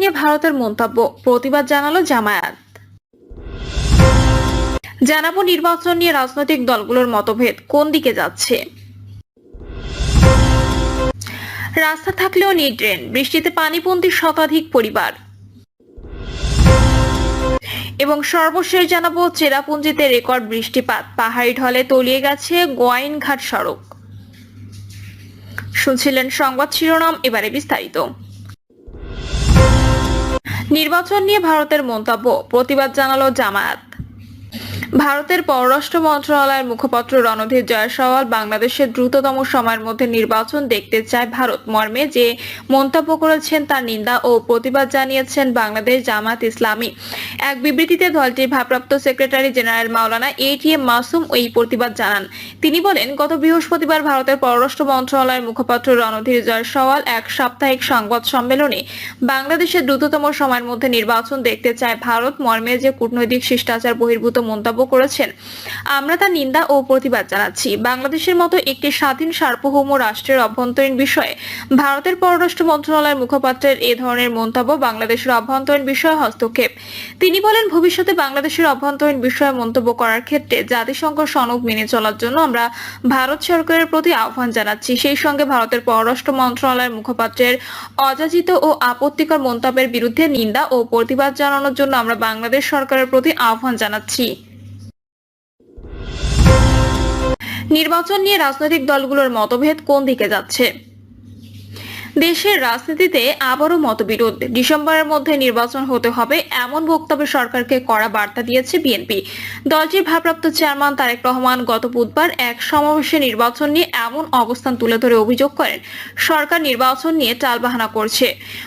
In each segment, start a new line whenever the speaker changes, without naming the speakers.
নিয়ে ভারতের মন্তব্য। প্রতিবাদ জানালো জামায়াত। জানাব নির্বাচন নিয়ে রাজনৈতিক দলগুলোর মতভেদ। কোন দিকে যাচ্ছে? রাস্তা থাকলেও নেই ড্রেন বৃষ্টিতে পানিপন্থী শতাধিক পরিবার। এবং সর্বশেষ জানাব চেরাপুঞ্জিতে রেকর্ড বৃষ্টিপাত। পাহাড়ি ঢলে তলিয়ে গেছে গোয়াইনঘাট সড়ক। শুনছিলেন সংবাদ শিরোনাম, এবারে বিস্তারিত। নির্বাচন নিয়ে ভারতের মন্তব্য। প্রতিবাদ জানালো জামায়াত। ভারতের পররাষ্ট্র মন্ত্রণালয়ের মুখপাত্র রণধীর জয়সওয়াল বাংলাদেশের দ্রুততম সময়ের মধ্যে নির্বাচন দেখতে চায় ভারত। মর্মে যে মন্তব্য করেছেন তার নিন্দা ও প্রতিবাদ জানিয়েছেন বাংলাদেশ জামাত ইসলামী। এক বিবৃতিতে দলটির ভারপ্রাপ্ত secretary general Maulana A T M Masum এই প্রতিবাদ জানান। তিনি বলেন, গত বৃহস্পতিবার ভারতের পররাষ্ট্র মন্ত্রণালয়ের মুখপাত্র রণধীর জয়সওয়াল এক সাপ্তাহিক সংবাদ সম্মেলনে বাংলাদেশের দ্রুততম সময়ের মধ্যে নির্বাচন দেখতে চায় ভারত। মর্মে যে কূটনৈতিক শিষ্টাচার বহির্ভূত মন্তব্য করেছেন। আমরা তার নিন্দা ও প্রতিবাদ জানাচ্ছি। বাংলাদেশের মতো একটি স্বাধীন, সার্বভৌম রাষ্ট্রের অভ্যন্তরীণ বিষয়ে ভারতের পররাষ্ট্র মন্ত্রণালয়ের মুখপাত্রের এ ধরনের মন্তব্য বাংলাদেশের অভ্যন্তরীণ বিষয়ে হস্তক্ষেপ। তিনি বলেন, ভবিষ্যতে বাংলাদেশের অভ্যন্তরীণ বিষয়ে মন্তব্য করার ক্ষেত্রে জাতিসংঘ সনদ মেনে চলার জন্য আমরা ভারত সরকারের প্রতি আহ্বান জানাচ্ছি। সেই সঙ্গে ভারতের পররাষ্ট্র মন্ত্রণালয়ের মুখপাত্রের অযাচিত ও আপত্তিকর মন্তব্যের বিরুদ্ধে নিন্দা ও প্রতিবাদ জানানোর জন্য আমরা বাংলাদেশ সরকারের প্রতি আহ্বান জানাচ্ছি। নির্বাচন নিয়ে রাজনৈতিক দলগুলোর মতভেদ কোন দিকে যাচ্ছে? দেশের রাজনীতিতে আবারও মতবিরোধ। ডিসেম্বরের মধ্যে নির্বাচন হতে হবে এমন বক্তব্য সরকারকে কড়া বার্তা দিয়েছে বিএনপি। দলটির ভারপ্রাপ্ত চেয়ারম্যান তারেক রহমান গত বুধবার এক সমাবেশে নির্বাচন নিয়ে এমন অবস্থান তুলে ধরে অভিযোগ করেন। সরকার নির্বাচন নিয়ে টালবাহানা করছে।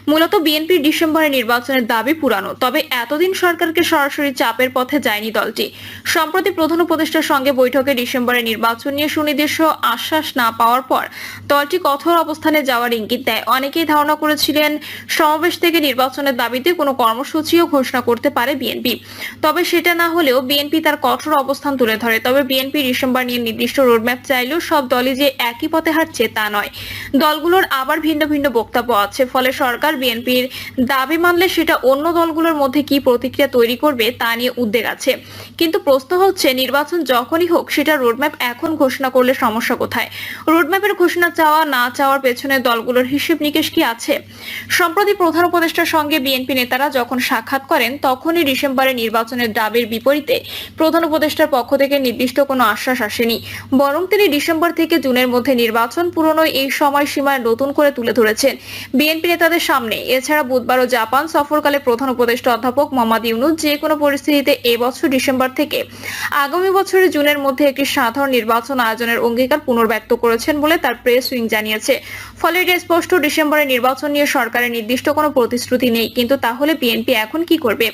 মূলত বিএনপির ডিসেম্বরে নির্বাচনের দাবি পুরানো, তবে এতদিন সরকারকে সরাসরি চাপের পথে যায়নি দলটি। সম্প্রতি প্রধান উপদেষ্টার সঙ্গে বৈঠকে ডিসেম্বরে নির্বাচন নিয়ে সুনির্দিষ্ট আশ্বাস না পাওয়ার পর দলটি কঠোর অবস্থানে যাওয়ার ইঙ্গিত দেয়। অনেকেই ধারণা করেছিলেন সমাবেশ থেকে নির্বাচনের দাবিতে কোনো কর্মসূচিও ঘোষণা করতে পারে বিএনপি। তবে সেটা না হলেও বিএনপি তার কঠোর অবস্থান তুলে ধরে। তবে বিএনপি ডিসেম্বর নিয়ে নির্দিষ্ট রোডম্যাপ চাইলেও সব দলই যে একই পথে হাঁটছে তা নয়। দলগুলোর আবার ভিন্ন ভিন্ন বক্তব্য আছে। ফলে সরকার বিএনপির দাবি মানলে সেটা অন্য দলগুলোর মধ্যে কি প্রতিক্রিয়া তৈরি করবে তা নিয়ে উদ্বেগ আছে। কিন্তু প্রশ্ন হচ্ছে, নির্বাচন যখনই হোক, সেটা রোডম্যাপ এখন ঘোষণা করলে সমস্যা কোথায়? রোডম্যাপের ঘোষণা চাওয়া না চাওয়ার পেছনে দলগুলোর হিসেব নিকেশ কি আছে? সম্প্রতি প্রধান উপদেষ্টার সঙ্গে বিএনপি নেতারা যখন সাক্ষাৎ করেন, তখনই ডিসেম্বরে নির্বাচনের দাবির বিপরীতে প্রধান উপদেষ্টার পক্ষ থেকে নির্দিষ্ট কোনো আশ্বাস আসেনি। বরং তিনি ডিসেম্বর থেকে জুনের মধ্যে নির্বাচন পুরনো এই সময়সীমায় নতুন করে তুলে ধরেছেন বিএনপি নেতাদের সামনে। এছাড়া বুধবারও জাপান সফরকালে প্রধান উপদেষ্টা অধ্যাপক মোহাম্মদ ইউনুস যে কোনো পরিস্থিতিতে এবছর ডিসেম্বর থেকে আগামী বছরের জুনের মধ্যে একটি সাধারণ নির্বাচন আয়োজনের অঙ্গীকার পুনর্ব্যক্ত করেছেন বলে তার প্রেস উইং জানিয়েছে। ফলে এটা স্পষ্ট ডিসেম্বরে নির্বাচন নিয়ে সরকারের নির্দিষ্ট কোনো প্রতিশ্রুতি নেই কিন্তু তাহলে বিএনপি এখন কি করবে?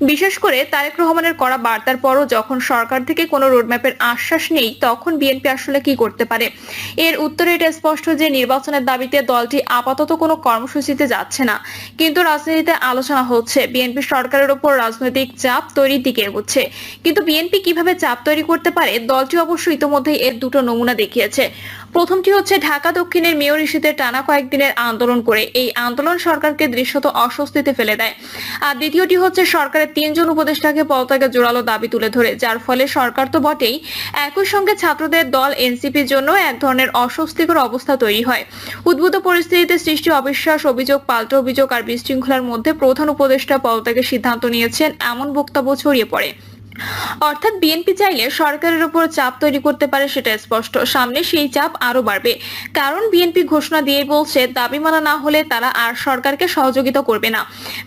বিশেষ করে তারেক রহমানের করা বার্তার পরও যখন সরকার থেকে কোনো রোডম্যাপের আশ্বাস নেই, তখন বিএনপি আসলে কি করতে পারে? এর উত্তরে এটা স্পষ্ট যে নির্বাচনের দাবিতে দলটি আপাতত কোনো কর্মসূচিতে যাচ্ছে না। কিন্তু রাজনীতিতে আলোচনা হচ্ছে। বিএনপি সরকারের উপর রাজনৈতিক চাপ তৈরির দিকে এগোচ্ছে। কিন্তু বিএনপি কীভাবে চাপ তৈরি করতে পারে? দলটি অবশ্য ইতোমধ্যেই এর দুটো নমুনা দেখিয়েছে। প্রথমটি হচ্ছে ঢাকা দক্ষিণের মেয়র ইস্যুতে টানা কয়েকদিনের আন্দোলন করে। এই আন্দোলন সরকারকে দৃশ্যত অস্বস্তিতে ফেলে দেয়। আর দ্বিতীয়টি হচ্ছে সরকারের তিনজন উপদেষ্টাকে পদত্যাগের জোরালো দাবি তুলে ধরে, যার ফলে সরকার তো বটেই একই সঙ্গে ছাত্রদের দল এনসিপির জন্য এক ধরনের অস্বস্তিকর অবস্থা তৈরি হয়। উদ্ভূত পরিস্থিতিতে সৃষ্টি অবিশ্বাস, অভিযোগ, পাল্টা অভিযোগ আর বিশৃঙ্খলার মধ্যে প্রধান উপদেষ্টা পদত্যাগের সিদ্ধান্ত নিয়েছেন, এমন বক্তব্য ছড়িয়ে পড়ে। অর্থাৎ বিএনপি চাইলে সরকারের উপর চাপ তৈরি করতে পারে সেটা স্পষ্ট। সামনে সেই চাপ আরও বাড়বে। কারণ বিএনপি ঘোষণা দিয়ে বলছে, দাবি মানা না হলে তারা আর সরকারকে সহযোগিতা করবে না।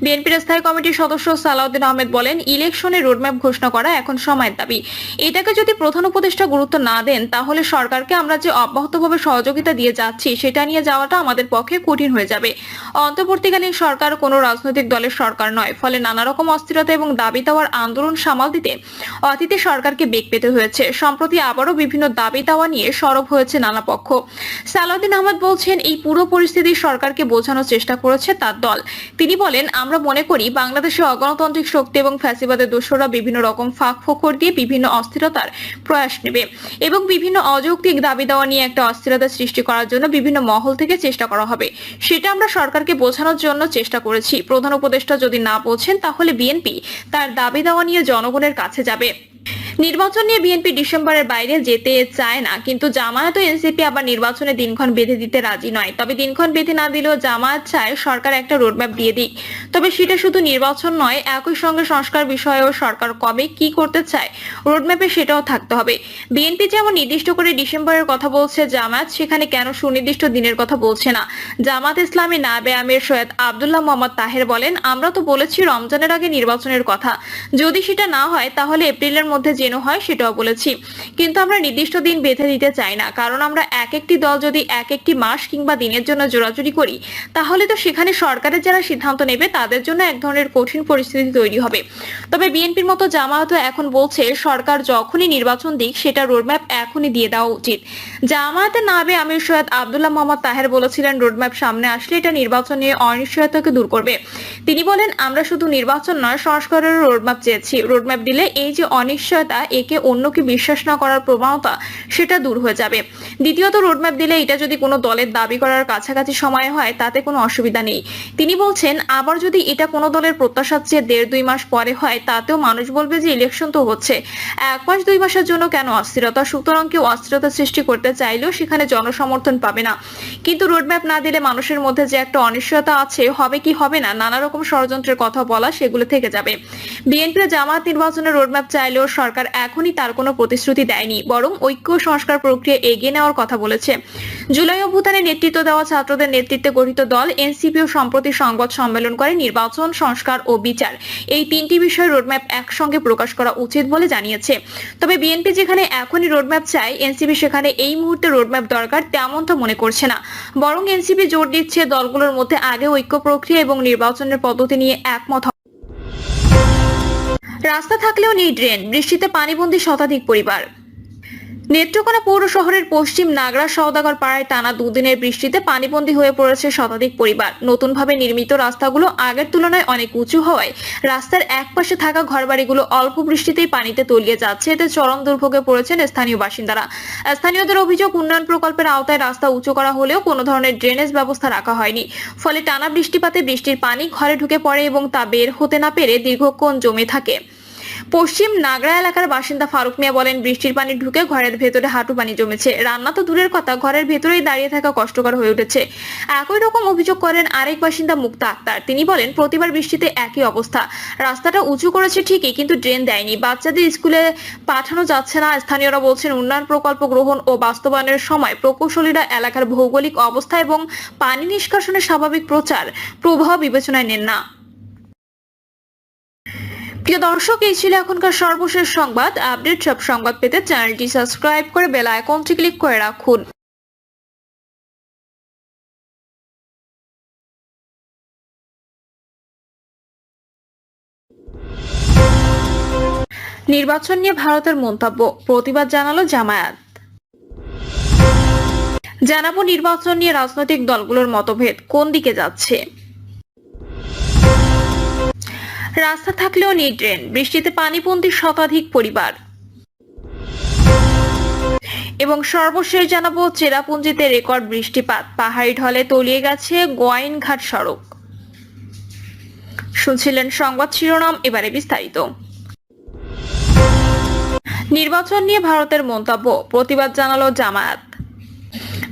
বিএনপির স্থায়ী কমিটির সদস্য সালাউদ্দিন আহমেদ বলেন, ইলেকশনে রোডম্যাপ ঘোষণা করা এখন সময়ের দাবি। এটাকে যদি প্রধান উপদেষ্টা গুরুত্ব না দেন, তাহলে সরকারকে আমরা যে অব্যাহতভাবে সহযোগিতা দিয়ে যাচ্ছি, সেটা নিয়ে যাওয়াটা আমাদের পক্ষে কঠিন হয়ে যাবে। অন্তর্বর্তীকালীন সরকার কোনো রাজনৈতিক দলের সরকার নয়, ফলে নানা রকম অস্থিরতা এবং দাবি দেওয়ার আন্দোলন সামাল দিতে অতীতে সরকারকে বেগ পেতে হয়েছে। সম্প্রতি আবারও বিভিন্ন দাবি দাওয়া নিয়ে সরব হয়েছে নানা পক্ষ। সালাউদ্দিন আহমদ বলছেন, এই পুরো পরিস্থিতি সরকারকে বোঝানোর চেষ্টা করেছে তার দল। তিনি বলেন, আমরা মনে করি, বাংলাদেশে অগণতান্ত্রিক শক্তি এবং ফ্যাসিবাদের দোষরা বিভিন্ন রকম ফাঁক ফোকর দিয়ে বিভিন্ন অস্থিরতার প্রয়াস নেবে এবং বিভিন্ন অযৌক্তিক দাবি দেওয়া নিয়ে একটা অস্থিরতা সৃষ্টি করার জন্য বিভিন্ন মহল থেকে চেষ্টা করা হবে। সেটা আমরা সরকারকে বোঝানোর জন্য চেষ্টা করেছি। প্রধান উপদেষ্টা যদি না বোঝেন, তাহলে বিএনপি তার দাবি দেওয়া নিয়ে জনগণের কাছে যাবে। নির্বাচন নিয়ে বিএনপি ডিসেম্বরের বাইরে যেতে চায় না, কিন্তু জামায়াত ও এনসিপি আবার নির্বাচনে দিনক্ষণ বেঁধে দিতে রাজি নয়। তবে দিনক্ষণ বেঁধে না দিলেও জামায়াত চায় সরকার একটা রোডম্যাপ দিয়ে দিক। তবে সেটা শুধু নির্বাচন নয়, একই সঙ্গে সংস্কার বিষয়েও সরকার কবে কি করতে চায়, রোডম্যাপে সেটাও থাকতে হবে। বিএনপি যেমন নির্দিষ্ট করে ডিসেম্বরের কথা বলছে জামায়াত, সেখানে কেন সুনির্দিষ্ট দিনের কথা বলছে না। জামাত ইসলামী নাবে আমির সৈয়দ আবদুল্লাহ মোহাম্মদ তাহের বলেন, আমরা তো বলেছি রমজানের আগে নির্বাচনের কথা। যদি সেটা না হয়, তাহলে এপ্রিলের মধ্যে যেন হয় সেটাও বলেছি। কিন্তু আমরা নির্দিষ্ট দিন বেঁধে দিতে চাই না। কারণ আমরা এক একটি দল যদি এক একটি মাস কিংবা দিনের জন্য জোরাজুরি করি, তাহলে তো সেখানে সরকারের যারা সিদ্ধান্ত নেবে, তাদের জন্য এক ধরনের কঠিন পরিস্থিতি তৈরি হবে। তবে বিএনপির মতো জামায়াত এখন বলছে, সরকার যখনই নির্বাচন দিক, সেটা রোডম্যাপ এখনই দিয়ে দেওয়া উচিত। জামায়াতের নাবে আমির সৈয়দ আবদুল্লাহ মোহাম্মদ তাহের বলেছিলেন, রোডম্যাপ সামনে আসলে এটা নির্বাচন নিয়ে অনিশ্চয়তাকে দূর করবে। তিনি বলেন, আমরা শুধু নির্বাচন নয় সংস্কারের রোডম্যাপ চেয়েছি। রোডম্যাপ দিলে এই যে অনিশ্চয়তা একে অন্যকে বিশ্বাস না করার প্রবণতা সেটা দূর হয়ে যাবে। দ্বিতীয়ত রোডম্যাপ দিলে এটা যদি কোনো দলের দাবি করার কাছাকাছি সময় হয়, তাতে কোনো অসুবিধা নেই। তিনি বলছেন, আবার যদি এটা কোনো দলের প্রত্যাশার চেয়ে দেড় দুই মাস পরে হয়, তাতেও মানুষ বলবে যে ইলেকশন তো হচ্ছে। এক মাস, দুই মাসের জন্য কেন অস্থিরতা? সুতরাং কেউ অস্থিরতা সৃষ্টি করতে চাইলেও সেখানে জনসমর্থন পাবে না। কিন্তু রোডম্যাপ না দিলে মানুষের মধ্যে যে একটা অনিশ্চয়তা আছে, হবে কি হবে না, নানা রকম ষড়যন্ত্রের কথা বলা সেগুলো থেকে যাবে। বিএনপি জামাত নির্বাচনের রোডম্যাপ চাইলেও সরকার এখনই তার কোনো প্রতিশ্রুতি দেয়নি, বরং ঐক্য সংস্কার প্রক্রিয়া এগিয়ে নেওয়ার কথা বলেছে। জুলাই অভ্যুত্থানে নেতৃত্ব দেওয়া ছাত্রদের নেতৃত্বে গঠিত দল এনসিপিও সম্প্রতি সংবাদ সম্মেলন করে নির্বাচন, সংস্কার ও বিচার। এই তিনটি বিষয় রোডম্যাপ একসঙ্গে প্রকাশ করা উচিত বলে জানিয়েছে। তবে বিএনপি যেখানে এখনই রোডম্যাপ চায়, এনসিপি সেখানে এই মুহূর্তে রোডম্যাপ দরকার তেমন তো মনে করছে না। বরং এনসিপি জোর দিচ্ছে দলগুলোর মধ্যে আগে ঐক্য প্রক্রিয়া এবং নির্বাচনের পদ্ধতি নিয়ে একমত। রাস্তা থাকলেও নেই ড্রেন বৃষ্টিতে পানিবন্দী শতাধিক পরিবার। নেত্রকোনা পৌর শহরের পশ্চিম নাগরা সওদাগর পাড়ায় টানা দুদিনের বৃষ্টিতে পানিবন্দী হয়ে পড়েছে শতাধিক পরিবার। নতুনভাবে নির্মিত রাস্তাগুলো আগের তুলনায় অনেক উঁচু হওয়ায় রাস্তার এক পাশে থাকা ঘরবাড়িগুলো অল্প বৃষ্টিতেই পানিতে তলিয়ে যাচ্ছে। এতে চরম দুর্ভোগে পড়েছেন স্থানীয় বাসিন্দারা। স্থানীয়দের অভিযোগ, উন্নয়ন প্রকল্পের আওতায় রাস্তা উঁচু করা হলেও কোনো ধরনের ড্রেনেজ ব্যবস্থা রাখা হয়নি। ফলে টানা বৃষ্টিপাতে বৃষ্টির পানি ঘরে ঢুকে পড়ে এবং তা বের হতে না পেরে দীর্ঘক্ষণ জমে থাকে। পশ্চিম নাগরা এলাকার বাসিন্দা ফারুক মিয়া বলেন, বৃষ্টির পানি ঢুকে ঘরের ভেতরে হাঁটু পানি জমেছে। রান্না তো দূরের কথা, ঘরের ভেতরেই দাঁড়িয়ে থাকা কষ্টকর হয়ে উঠেছে। একই রকম অভিযোগ করেন আরেক বাসিন্দা মুক্তা। আক্তার তিনি বলেন, প্রতিবার বৃষ্টিতে একই অবস্থা। রাস্তাটা উঁচু করেছে ঠিকই, কিন্তু ড্রেন দেয়নি। বাচ্চাদের স্কুলে পাঠানো যাচ্ছে না, স্থানীয়রা বলছেন উন্নয়ন প্রকল্প গ্রহণ ও বাস্তবায়নের সময় প্রকৌশলীরা এলাকার ভৌগোলিক অবস্থা এবং পানি নিষ্কাশনের স্বাভাবিক প্রচার, প্রবাহ বিবেচনায় নেন না। প্রিয় দর্শক, এই ছিল এখনকার সর্বশেষ সংবাদ। আপডেট সব সংবাদ পেতে চ্যানেলটি সাবস্ক্রাইব করে বেল আইকনটি ক্লিক করে রাখুন। নির্বাচন নিয়ে ভারতের মন্তব্য, প্রতিবাদ জানালো জামায়াত। জানাব নির্বাচন নিয়ে রাজনৈতিক দলগুলোর মতভেদ, কোন দিকে যাচ্ছে? রাস্তা থাকলেও নেই ড্রেন বৃষ্টিতে পানিবন্দী শতাধিক পরিবার। এবং সর্বশেষ জানাব, চেরাপুঞ্জিতে রেকর্ড বৃষ্টিপাত। পাহাড়ি ঢলে তলিয়ে গেছে গোয়াইনঘাট সড়ক। শুনছিলেন সংবাদ শিরোনাম, এবারে বিস্তারিত। নির্বাচন নিয়ে ভারতের মন্তব্য, প্রতিবাদ জানালো জামায়াত।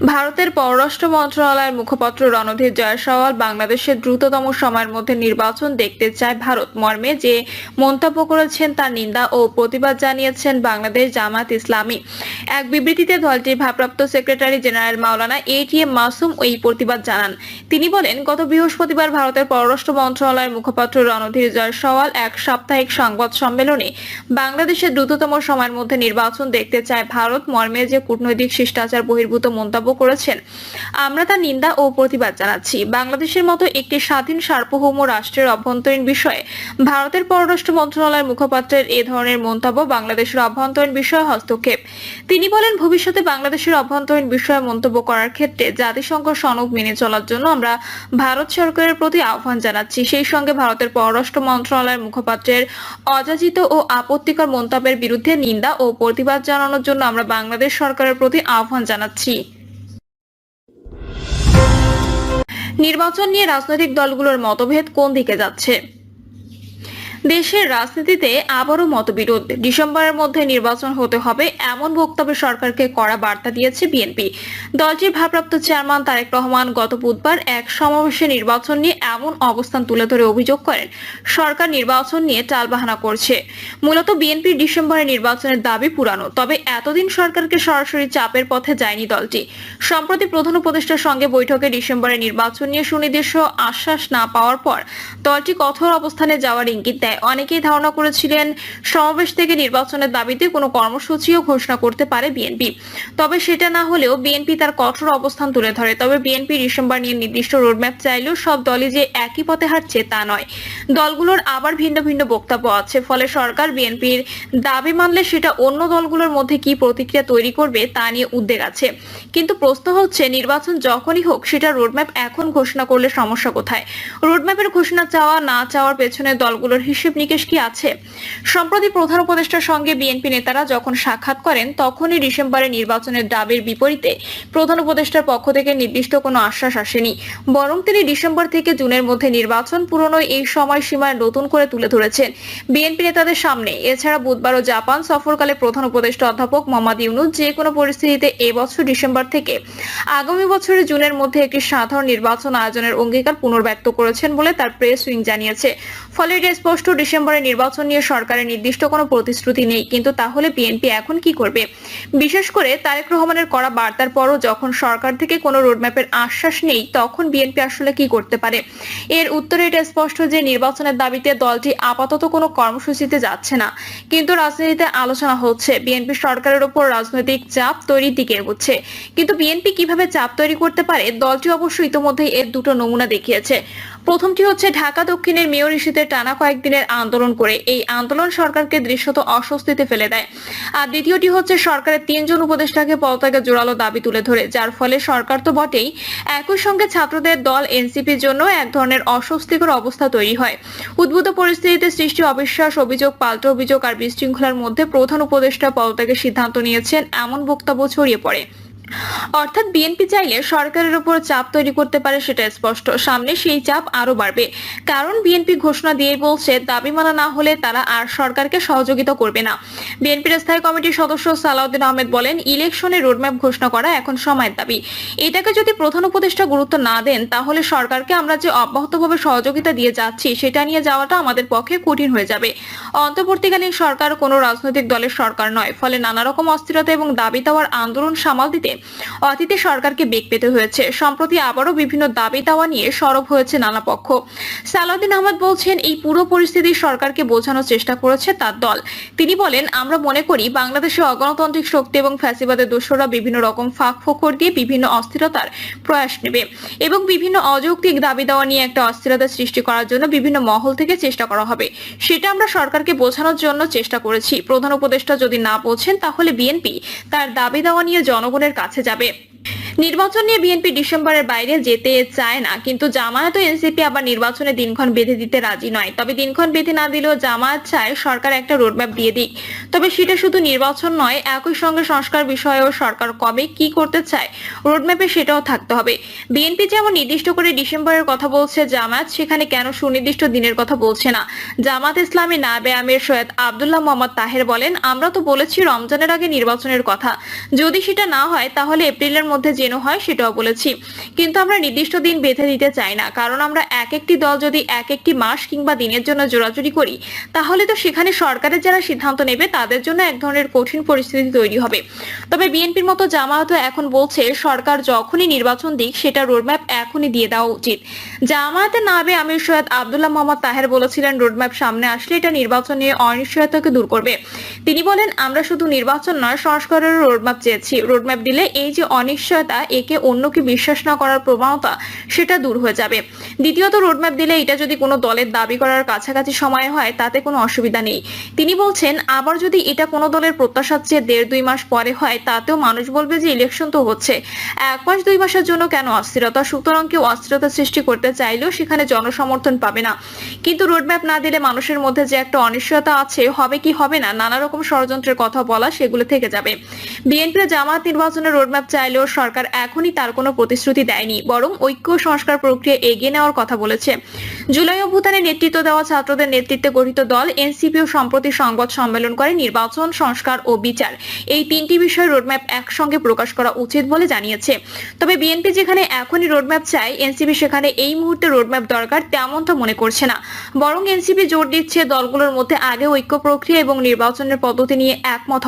ভারতের পররাষ্ট্র মন্ত্রণালয়ের মুখপাত্র রণধীর জয়সওয়াল বাংলাদেশের দ্রুততম সময়ের মধ্যে নির্বাচন দেখতে চায় ভারত। মর্মে যে মন্তব্য করেছেন তার নিন্দা ও প্রতিবাদ জানিয়েছেন বাংলাদেশ জামাত ইসলামী। এক বিবৃতিতে দলটির ভারপ্রাপ্ত secretary general Maulana A T M Masum এই প্রতিবাদ জানান। তিনি বলেন, গত বৃহস্পতিবার ভারতের পররাষ্ট্র মন্ত্রণালয়ের মুখপাত্র রণধীর জয়সওয়াল এক সাপ্তাহিক সংবাদ সম্মেলনে বাংলাদেশের দ্রুততম সময়ের মধ্যে নির্বাচন দেখতে চায় ভারত। মর্মে যে কূটনৈতিক শিষ্টাচার বহির্ভূত মন্তব্য মন্তব্য করেছেন। আমরা তার নিন্দা ও প্রতিবাদ জানাচ্ছি। বাংলাদেশের মতো একটি স্বাধীন সার্বভৌম রাষ্ট্রের অভ্যন্তরীণ বিষয়ে ভারতের পররাষ্ট্র মন্ত্রণালয়ের মুখপাত্রের এ ধরনের মন্তব্য বাংলাদেশের অভ্যন্তরীণ বিষয়ে হস্তক্ষেপ। তিনি বলেন, ভবিষ্যতে বাংলাদেশের অভ্যন্তরীণ বিষয়ে মন্তব্য করার ক্ষেত্রে জাতিসংঘ সনদ মেনে চলার জন্য আমরা ভারত সরকারের প্রতি আহ্বান জানাচ্ছি। সেই সঙ্গে ভারতের পররাষ্ট্র মন্ত্রণালয়ের মুখপাত্রের অযাচিত ও আপত্তিকর মন্তব্যের বিরুদ্ধে নিন্দা ও প্রতিবাদ জানানোর জন্য আমরা বাংলাদেশ সরকারের প্রতি আহ্বান জানাচ্ছি। নির্বাচন নিয়ে রাজনৈতিক দলগুলোর মতভেদ কোন দিকে যাচ্ছে? দেশের রাজনীতিতে আবারও মতবিরোধ। ডিসেম্বরের মধ্যে নির্বাচন হতে হবে এমন বক্তব্য সরকারকে কড়া বার্তা দিয়েছে বিএনপি। দলটির ভারপ্রাপ্ত চেয়ারম্যান তারেক রহমান গত বুধবার এক সমাবেশে নির্বাচন নিয়ে এমন অবস্থান তুলে ধরে অভিযোগ করেন। সরকার নির্বাচন নিয়ে টালবাহানা করছে। মূলত বিএনপির ডিসেম্বরে নির্বাচনের দাবি পুরানো, তবে এতদিন সরকারকে সরাসরি চাপের পথে যায়নি দলটি। সম্প্রতি প্রধান উপদেষ্টার সঙ্গে বৈঠকে ডিসেম্বরে নির্বাচন নিয়ে সুনির্দিষ্ট আশ্বাস না পাওয়ার পর দলটি কঠোর অবস্থানে যাওয়ার ইঙ্গিত দেয়। অনেকেই ধারণা করেছিলেন সমাবেশ থেকে নির্বাচনের দাবিতে কোনো কর্মসূচিও ঘোষণা করতে পারে বিএনপি। তবে সেটা না হলেও বিএনপি তার কঠোর অবস্থান তুলে ধরে। তবে বিএনপি ডিসেম্বর নিয়ে নির্দিষ্ট রোডম্যাপ চাইলেও সব দলই যে একই পথে হাঁটছে তা নয়। দলগুলোর আবার ভিন্ন ভিন্ন বক্তব্য আছে। ফলে সরকার বিএনপির দাবি মানলে সেটা অন্য দলগুলোর মধ্যে কি প্রতিক্রিয়া তৈরি করবে তা নিয়ে উদ্বেগ আছে। কিন্তু প্রশ্ন হচ্ছে, নির্বাচন যখনই হোক, সেটা রোডম্যাপ এখন ঘোষণা করলে সমস্যা কোথায়? রোডম্যাপের ঘোষণা চাওয়া না চাওয়ার পেছনে দলগুলোর হিসেব নিকেশ কি আছে? সম্প্রতি প্রধান উপদেষ্টার সঙ্গে বিএনপি নেতারা যখন সাক্ষাৎ করেন, তখনই ডিসেম্বরে নির্বাচনের দাবির বিপরীতে প্রধান উপদেষ্টার পক্ষ থেকে নির্দিষ্ট কোনো আশ্বাস আসেনি। বরং তিনি ডিসেম্বর থেকে জুনের মধ্যে নির্বাচন পুরনো এই সময়সীমায় নতুন করে তুলে ধরেছেন বিএনপি নেতাদের সামনে। এছাড়া বুধবারও জাপান সফরকালে প্রধান উপদেষ্টা অধ্যাপক মোহাম্মদ ইউনুস যে কোনো পরিস্থিতিতে এবছর ডিসেম্বর থেকে আগামী বছরের জুনের মধ্যে একটি সাধারণ নির্বাচন আয়োজনের অঙ্গীকার পুনর্ব্যক্ত করেছেন বলে তার প্রেস উইং জানিয়েছে। ফলে এটা স্পষ্ট ডিসেম্বরে নির্বাচন নিয়ে সরকারের নির্দিষ্ট কোনো প্রতিশ্রুতি নেই, কিন্তু তাহলে বিএনপি এখন কি করবে? বিশেষ করে তারেক রহমানের করা বার্তার পরও যখন সরকার থেকে কোনো রোডম্যাপের আশ্বাস নেই, তখন বিএনপি আসলে কি করতে পারে? এর উত্তরে এটা স্পষ্ট যে নির্বাচনের দাবিতে দলটি আপাতত কোনো কর্মসূচিতে যাচ্ছে না, কিন্তু রাজনীতিতে আলোচনা হচ্ছে। বিএনপি সরকারের উপর রাজনৈতিক চাপ তৈরির দিকে এগোচ্ছে, কিন্তু বিএনপি কীভাবে চাপ তৈরি করতে পারে? দলটি অবশ্য ইতোমধ্যেই এর দুটো নমুনা দেখিয়েছে। প্রথমটি হচ্ছে ঢাকা দক্ষিণের মেয়র ইস্যুতে টানা কয়েকদিনের আন্দোলন করে। এই আন্দোলন সরকারকে দৃশ্যত অস্বস্তিতে ফেলে দেয়। আর দ্বিতীয়টি হচ্ছে সরকারের তিনজন উপদেষ্টাকে পদত্যাগের জোরালো দাবি তুলে ধরে, যার ফলে সরকার তো বটেই একই সঙ্গে ছাত্রদের দল, এনসিপির জন্য এক ধরনের অস্বস্তিকর অবস্থা তৈরি হয়। উদ্ভূত পরিস্থিতিতে সৃষ্টি অবিশ্বাস অভিযোগ, পাল্টা অভিযোগ আর বিশৃঙ্খলার মধ্যে প্রধান উপদেষ্টা পদত্যাগের সিদ্ধান্ত নিয়েছেন, এমন বক্তব্য ছড়িয়ে পড়ে। অর্থাৎ বিএনপি চাইলে সরকারের উপর চাপ তৈরি করতে পারে সেটা স্পষ্ট। সামনে সেই চাপ আরও বাড়বে। কারণ বিএনপি ঘোষণা দিয়ে বলছে, দাবি মানা না হলে তারা আর সরকারকে সহযোগিতা করবে না। বিএনপির স্থায়ী কমিটির সদস্য সালাউদ্দিন আহমেদ বলেন, ইলেকশনে রোডম্যাপ ঘোষণা করা এখন সময়ের দাবি। এটাকে যদি প্রধান উপদেষ্টা গুরুত্ব না দেন, তাহলে সরকারকে আমরা যে অব্যাহতভাবে সহযোগিতা দিয়ে যাচ্ছি, সেটা নিয়ে যাওয়াটা আমাদের পক্ষে কঠিন হয়ে যাবে। অন্তর্বর্তীকালীন সরকার কোনো রাজনৈতিক দলের সরকার নয়, ফলে নানা রকম অস্থিরতা এবং দাবি দেওয়ার আন্দোলন সামাল দিতে অতীতে সরকারকে বেগ পেতে হয়েছে। সম্প্রতি আবারও বিভিন্ন দাবি দাওয়া নিয়ে সরব হয়েছে নানা পক্ষ। সালাউদ্দিন আহমদ বলছেন, এই পুরো পরিস্থিতি সরকারকে বোঝানোর চেষ্টা করেছে তার দল। তিনি বলেন, আমরা মনে করি, বাংলাদেশে অগণতান্ত্রিক শক্তি এবং ফ্যাসিবাদের দোষরা বিভিন্ন রকম ফাঁক ফোকর দিয়ে বিভিন্ন অস্থিরতার প্রয়াস নেবে এবং বিভিন্ন অযৌক্তিক দাবি দেওয়া নিয়ে একটা অস্থিরতা সৃষ্টি করার জন্য বিভিন্ন মহল থেকে চেষ্টা করা হবে। সেটা আমরা সরকারকে বোঝানোর জন্য চেষ্টা করেছি। প্রধান উপদেষ্টা যদি না বোঝেন, তাহলে বিএনপি তার দাবি দেওয়া নিয়ে জনগণের কাছে যাবে। নির্বাচন নিয়ে বিএনপি ডিসেম্বরের বাইরে যেতে চায় না, কিন্তু জামায়াত ও এনসিপি আবার নির্বাচনে দিনক্ষণ বেঁধে দিতে রাজি নয়। তবে দিনক্ষণ বেঁধে না দিলেও জামায়াত চায় সরকার একটা রোডম্যাপ দিয়ে দিক। তবে সেটা শুধু নির্বাচন নয়, একই সঙ্গে সংস্কার বিষয়েও সরকার কবে কি করতে চায়, রোডম্যাপে সেটাও থাকতে হবে। বিএনপি যেমন নির্দিষ্ট করে ডিসেম্বরের কথা বলছে জামায়াত, সেখানে কেন সুনির্দিষ্ট দিনের কথা বলছে না। জামাত ইসলামী নাবে আমির সৈয়দ আবদুল্লাহ মোহাম্মদ তাহের বলেন, আমরা তো বলেছি রমজানের আগে নির্বাচনের কথা। যদি সেটা না হয়, তাহলে এপ্রিলের মধ্যে যেন হয় সেটাও বলেছি। কিন্তু আমরা নির্দিষ্ট দিন বেঁধে দিতে চাই না, কারণ আমরা এক একটি দল যদি এক একটি মাস কিংবা দিনের জন্য জোরাজুরি করি, তাহলে তো সেখানে সরকারের যারা সিদ্ধান্ত নেবে, তাদের জন্য এক ধরনের কঠিন পরিস্থিতি তৈরি হবে। তবে বিএনপির মতো জামায়াত এখন বলছে, সরকার যখনই নির্বাচন দিক, সেটা রোডম্যাপ এখনই দিয়ে দেওয়া উচিত। জামায়াতের নাবে আমির সৈয়দ আবদুল্লাহ মোহাম্মদ তাহের বলেছিলেন, রোডম্যাপ সামনে আসলে এটা নির্বাচন নিয়ে অনিশ্চয়তাকে দূর করবে। তিনি বলেন, আমরা শুধু নির্বাচন নয় সংস্কারের রোডম্যাপ চেয়েছি। রোডম্যাপ দিলে এই যে অনিশ্চয়তা দ্বারা একে অন্যকে বিশ্বাস না করার প্রবণতা সেটা দূর হয়ে যাবে। দ্বিতীয়ত রোডম্যাপ দিলে এটা যদি কোনো দলের দাবি করার কাছাকাছি সময় হয়, তাতে কোনো অসুবিধা নেই। তিনি বলছেন, আবার যদি এটা কোনো দলের প্রত্যাশার চেয়ে দেড় দুই মাস পরে হয়, তাতেও মানুষ বলবে যে ইলেকশন তো হচ্ছে। এক মাস, দুই মাসের জন্য কেন অস্থিরতা? সুতরাং কেউ অস্থিরতা সৃষ্টি করতে চাইলেও সেখানে জনসমর্থন পাবে না। কিন্তু রোডম্যাপ না দিলে মানুষের মধ্যে যে একটা অনিশ্চয়তা আছে, হবে কি হবে না, নানা রকম ষড়যন্ত্রের কথা বলা সেগুলো থেকে যাবে। বিএনপির জামাত নির্বাচনের রোডম্যাপ চাইলেও সরকার এখনই তার কোনো প্রতিশ্রুতি দেয়নি, বরং ঐক্য সংস্কার প্রক্রিয়া এগিয়ে নেওয়ার কথা বলেছে। জুলাই অভ্যুত্থানে নেতৃত্ব দেওয়া ছাত্রদের নেতৃত্বে গঠিত দল এনসিপিও সম্প্রতি সংবাদ সম্মেলন করে নির্বাচন, সংস্কার ও বিচার। এই তিনটি বিষয় রোডম্যাপ একসঙ্গে প্রকাশ করা উচিত বলে জানিয়েছে। তবে বিএনপি যেখানে এখনই রোডম্যাপ চায়, এনসিপি সেখানে এই মুহূর্তে রোডম্যাপ দরকার তেমনটা মনে করছে না। বরং এনসিপি জোর দিচ্ছে দলগুলোর মধ্যে আগে ঐক্য প্রক্রিয়া এবং নির্বাচনের পদ্ধতি নিয়ে একমত।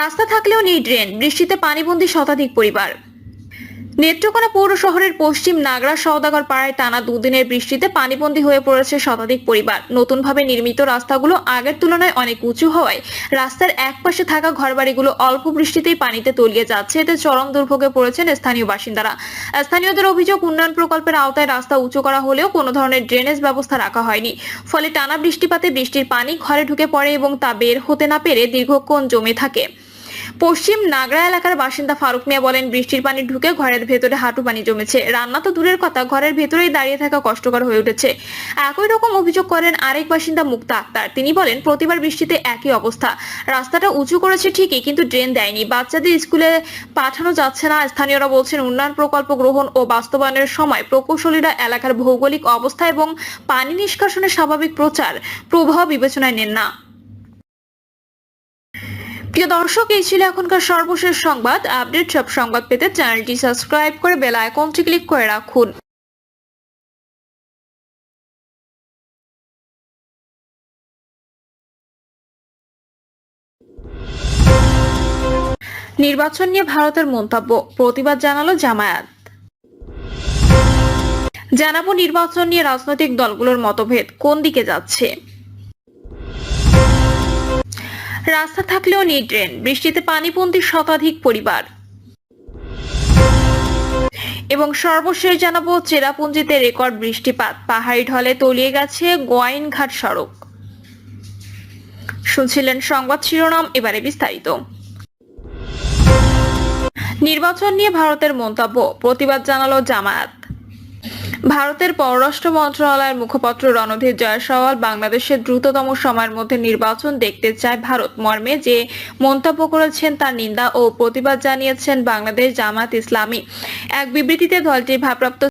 রাস্তা থাকলেও নেই ড্রেন, বৃষ্টিতে পানিবন্দী শতাধিক পরিবার। নেত্রকোনা পৌর শহরের পশ্চিম নাগরা সওদাগর পাড়ায় টানা দুদিনের বৃষ্টিতে পানিবন্দী হয়ে পড়েছে শতাধিক পরিবার। নতুনভাবে নির্মিত রাস্তাগুলো আগের তুলনায় অনেক উঁচু হওয়ায় রাস্তার এক পাশে থাকা ঘরবাড়িগুলো অল্প বৃষ্টিতেই পানিতে তলিয়ে যাচ্ছে। এতে চরম দুর্ভোগে পড়েছেন স্থানীয় বাসিন্দারা। স্থানীয়দের অভিযোগ, উন্নয়ন প্রকল্পের আওতায় রাস্তা উঁচু করা হলেও কোনো ধরনের ড্রেনেজ ব্যবস্থা রাখা হয়নি। ফলে টানা বৃষ্টিপাতে বৃষ্টির পানি ঘরে ঢুকে পড়ে এবং তা বের হতে না পেরে দীর্ঘক্ষণ জমে থাকে। পশ্চিম নাগরা এলাকার বাসিন্দা ফারুক মিয়া বলেন, বৃষ্টির পানি ঢুকে ঘরের ভেতরে হাঁটু পানি জমেছে। রান্না তো দূরের কথা, ঘরের ভেতরেই দাঁড়িয়ে থাকা কষ্টকর হয়ে উঠেছে। একই রকম অভিযোগ করেন আরেক বাসিন্দা মুক্তা আক্তার। তিনি বলেন, প্রতিবার বৃষ্টিতে একই অবস্থা। রাস্তাটা উঁচু করেছে ঠিকই, কিন্তু ড্রেন দেয়নি। বাচ্চাদের স্কুলে পাঠানো যাচ্ছে না। স্থানীয়রা বলছেন, উন্নয়ন প্রকল্প গ্রহণ ও বাস্তবায়নের সময় প্রকৌশলীরা এলাকার ভৌগোলিক অবস্থা এবং পানি নিষ্কাশনের স্বাভাবিক প্রচার, প্রবাহ বিবেচনায় নেন না। প্রিয় দর্শক, এই ছিল এখনকার সর্বশেষ সংবাদ। আপডেট সব সংবাদ পেতে চ্যানেলটি সাবস্ক্রাইব করে বেল আইকনটি ক্লিক করে রাখুন। নির্বাচন নিয়ে ভারতের মন্তব্য, প্রতিবাদ জানালো জামায়াত। জানাব নির্বাচন নিয়ে রাজনৈতিক দলগুলোর মতভেদ, কোন দিকে যাচ্ছে? রাস্তা থাকলেও নেই ড্রেন বৃষ্টিতে পানিবন্দী শতাধিক পরিবার। এবং সর্বশেষ জানাব, চেরাপুঞ্জিতে রেকর্ড বৃষ্টিপাত। পাহাড়ি ঢলে তলিয়ে গেছে গোয়াইনঘাট সড়ক। শুনছিলেন সংবাদ শিরোনাম, এবারে বিস্তারিত। নির্বাচন নিয়ে ভারতের মন্তব্য, প্রতিবাদ জানালো জামায়াত। ভারতের পররাষ্ট্র মন্ত্রণালয়ের মুখপাত্র রণধীর জয়সওয়াল বাংলাদেশের দ্রুততম সময়ের মধ্যে নির্বাচন দেখতে চায় ভারত। মর্মে যে মন্তব্য করেছেন তার নিন্দা ও প্রতিবাদ জানিয়েছেন বাংলাদেশ জামাত ইসলামী। এক বিবৃতিতে দলটির ভারপ্রাপ্ত